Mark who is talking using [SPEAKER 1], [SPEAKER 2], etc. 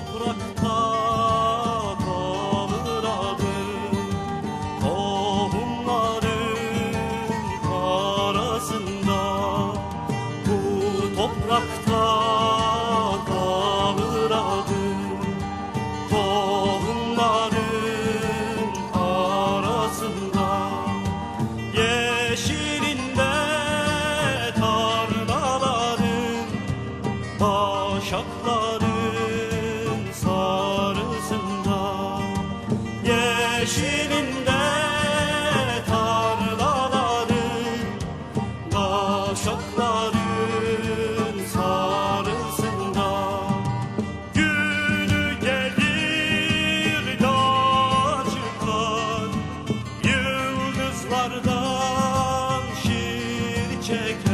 [SPEAKER 1] toprakta kalır adım. Tohumların arasında Bu toprakta kalır adım. Tohumların arasında Yeşilinde tarlaların Yeşilinde tarlaların Başakların sarısında. Günü gelir dağa çıkar Yıldızlardan şirkekler